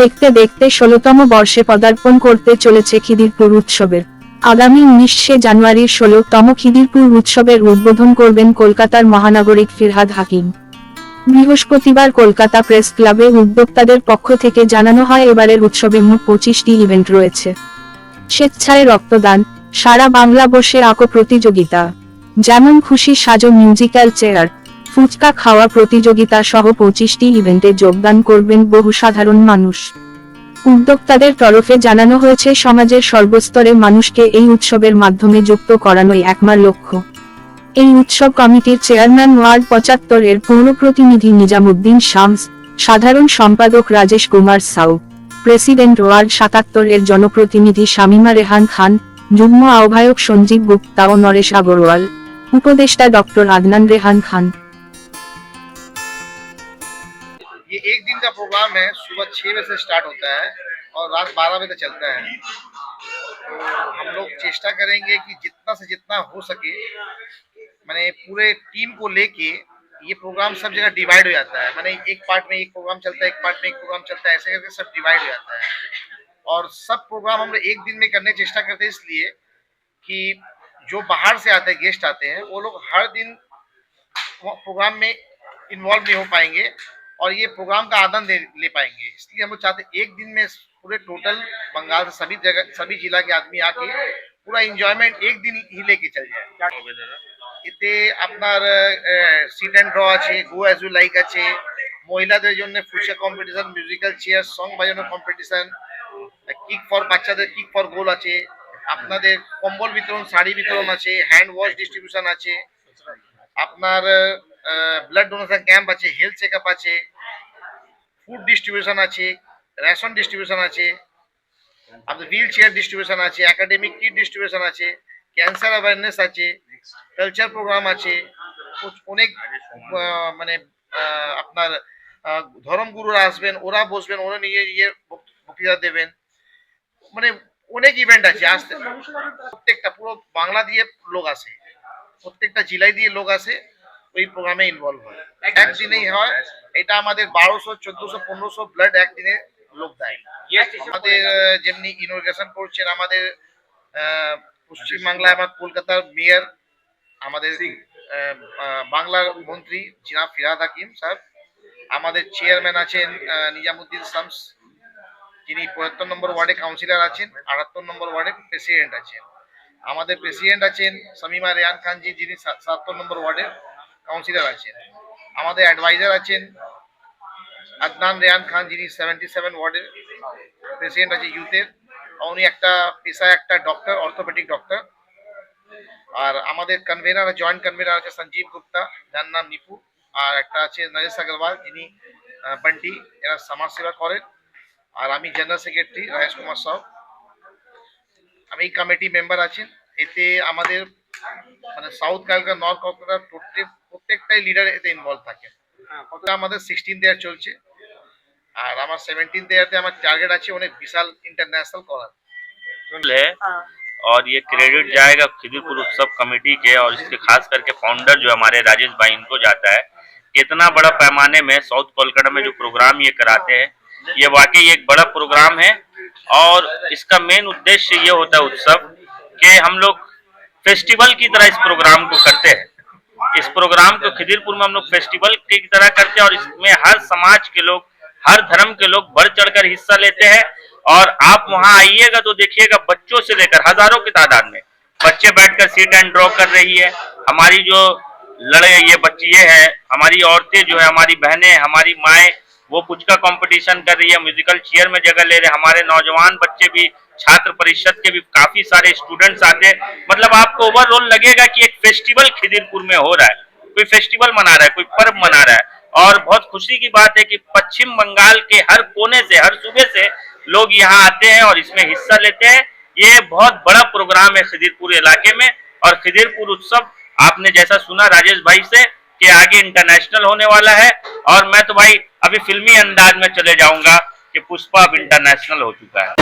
দেখতে দেখতে ষোলতম বর্ষে পদার্পণ করতে চলেছে খিদিরপুর উৎসবের। আগামী উনিশে জানুয়ারির ষোলতম খিদিরপুর উৎসবের উদ্বোধন করবেন কলকাতার মহানাগরিক ফিরহাদ হাকিম। বৃহস্পতিবার কলকাতা প্রেস ক্লাবে উদ্যোক্তাদের পক্ষ থেকে জানানো হয়, এবারের উৎসবে মোট পঁচিশটি ইভেন্ট রয়েছে। স্বেচ্ছায় রক্তদান, সারা বাংলা বসে আঁকো প্রতিযোগিতা। যেমন খুশি সাজো মিউজিক্যাল চেয়ার। ফুচকা খাওয়া প্রতিযোগিতা সহ পঁচিশটি ইভেন্টে যোগদান করবেন বহু সাধারণ মানুষ। উদ্যোক্তাদের তরফে জানানো হয়েছে, সমাজের সর্বস্তরের মানুষকে এই উৎসবের মাধ্যমে যুক্ত করানোই একমার লক্ষ্য। এই উৎসব কমিটির চেয়ারম্যান ওয়ার্ড পঁচাত্তর এর পৌর প্রতিনিধি নিজামুদ্দিন শামস, সাধারণ সম্পাদক রাজেশ কুমার সাউ, প্রেসিডেন্ট ওয়ার্ড সাতাত্তর এর জনপ্রতিনিধি শামিমা রেহান খান, যুগ্ম আহ্বায়ক সঞ্জীব গুপ্তা ও নরেশ আগরওয়াল, উপদেষ্টা ডক্টর আদনান রেহান খান। ये एक दिन का प्रोग्राम है, सुबह छः बजे से स्टार्ट होता है और रात बारह बजे तक चलता है। तो हम लोग चेष्टा करेंगे कि जितना से जितना हो सके, मैंने पूरे टीम को लेके ये प्रोग्राम सब जगह डिवाइड हो जाता है। मैंने एक पार्ट में एक प्रोग्राम चलता है, एक पार्ट में एक प्रोग्राम चलता है, ऐसे करके सब डिवाइड हो जाता है। और सब प्रोग्राम हम लोग एक दिन में करने की चेष्टा करते हैं इसलिए कि जो बाहर से आते हैं गेस्ट आते हैं, वो लोग हर दिन प्रोग्राम में इन्वॉल्व नहीं हो पाएँगे। और ये प्रोग्राम का आनंद ले, ले पाएंगे इसलिए हम लोग चाहते हैं एक दिन में पूरे टोटल बंगाल से सभी जगह सभी जिला के आदमी आके পুরা এনজয়মেন্ট একদিন হি লেকে চলে যায় এতে আপনার সিট অ্যান্ড ড্র আছে গো অ্যাজ ইউ লাইক আছে মহিলাদের জন্য fuchka competition musical chair song বাজানো কম্পিটিশন কিক ফর বাচ্চাদের কিক ফর গোল আছে আপনাদের কম্বল বিতরণ শাড়ি বিতরণ আছে হ্যান্ড ওয়াশ ডিস্ট্রিবিউশন আছে আপনার ব্লাড ডোনেশন ক্যাম্প আছে হেলথ চেক আছে ফুড ডিস্ট্রিবিউশন আছে রেশন ডিস্ট্রিবিউশন আছে, আপনার হুইল চেয়ার ডিস্ট্রিবিউশন আছে একাডেমিক কিট ডিস্ট্রিবিউশন আছে ক্যান্সার অ্যাওয়ারনেস আছে কালচার প্রোগ্রাম আছে অনেক মানে আপনার ধর্মগুরুরা আসবেন, ওরা বসবেন, ওরা নিজে গিয়ে বক্ত- বক্তৃতা দেবেন। মানে অনেক ইভেন্ট আছে, আসতে প্রত্যেকটা পুরো বাংলা দিয়ে লোক আসে, প্রত্যেকটা জেলায় দিয়ে লোক আসে। ওই প্রোগ্রামে ইনভলভ হয়। একদিনেই হয়। এটা আমাদের বারোশো চোদ্দশো পনেরোশো ব্লাড একদিনে লোক দেয়। আমাদের যেমনি ইনোগ্রেশন করছেন আমাদের পশ্চিমবাংলায় আমার কলকাতার মেয়র আমাদের বাংলার মন্ত্রী জিনাব ফিরাদ হাকিম স্যার আমাদের চেয়ারম্যান আছেন নিজামুদ্দিন শামস যিনি পঁয়াত্তর নম্বর ওয়ার্ডে কাউন্সিলর আছেন আটাত্তর নম্বর ওয়ার্ডে প্রেসিডেন্ট আছেন। আমাদের প্রেসিডেন্ট আছেন শামিমা রেয়ান খানজি যিনি সাতাত্তর নম্বর ওয়ার্ডের কাউন্সিলর আছেন। আমাদের অ্যাডভাইজার আছেন আদনান রেয়ান খান, যিনি সেভেন্টি সেভেন ওয়ার্ডের প্রেসিডেন্ট আছে ইউথের উনি একটা পেশায় একটা ডক্টর অর্থোপেডিক ডক্টর আর আমাদের কনভেনার জয়েন্ট কনভেনার আছে সঞ্জীব গুপ্তা, যার নাম নিপু। আর একটা আছে নরেশ আগরওয়াল, যিনি বান্টি, এরা সমাজ সেবা করেন। আর আমি জেনারেল সেক্রেটারি রাজেশ কুমার সাউ। আমি কমিটি মেম্বার আছেন। এতে আমাদের মানে সাউথ কলকাতা নর্থ কলকাতা প্রত্যেক প্রত্যেকটাই লিডার এতে ইনভলভ থাকে ওটা আমাদের সিক্সটিন দেয়ার চলছে আর আমার সেভেন্টিন দেয়ারতে আমার টার্গেট আছে অনেক বিশাল ইন্টারন্যাশনাল করার है और ये क्रेडिट जाएगा खिदीपुर उत्सव कमेटी के और इसके खास करके फाउंडर जो हमारे राजेश भाई इनको जाता है कि इतना बड़ा पैमाने में साउथ कोलकाता में जो प्रोग्राम ये कराते हैं ये वाकई एक बड़ा प्रोग्राम है और इसका मेन उद्देश्य ये होता है उत्सव कि हम लोग फेस्टिवल की तरह इस प्रोग्राम को करते हैं इस प्रोग्राम को खिदिरपुर में हम लोग फेस्टिवल की तरह करते हैं और इसमें हर समाज के लोग, हर धर्म के लोग बढ़ चढ़कर हिस्सा लेते हैं। और आप वहाँ आइएगा तो देखिएगा, बच्चों से लेकर, हज़ारों की तादाद में। बच्चे बैठकर सीट एंड ड्रॉ कर रही है। हमारी जो लड़े ये बच्ची है, हमारी औरतें जो है, हमारी बहनें, हमारी माएँ, वो कुछ का कंपटीशन कर रही है म्यूजिकल चेयर में जगह ले रहे हमारे नौजवान बच्चे भी छात्र परिषद के भी काफ़ी सारे स्टूडेंट्स आते हैं। मतलब आपको ओवरऑल लगेगा कि एक फेस्टिवल खिदिरपुर में हो रहा है। कोई फेस्टिवल मना रहा है, कोई पर्व मना रहा है। और बहुत खुशी की बात है कि पश्चिम बंगाल के हर कोने से, हर सूबे से लोग यहाँ आते हैं और इसमें हिस्सा लेते हैं। ये बहुत बड़ा प्रोग्राम है खिदिरपुर इलाके में और खिदिरपुर उत्सव आपने जैसा सुना राजेश भाई से कि आगे इंटरनेशनल होने वाला है। और मैं तो भाई अभी फिल्मी अंदाज में चले जाऊँगा। कि पुष्पा अब इंटरनेशनल हो चुका है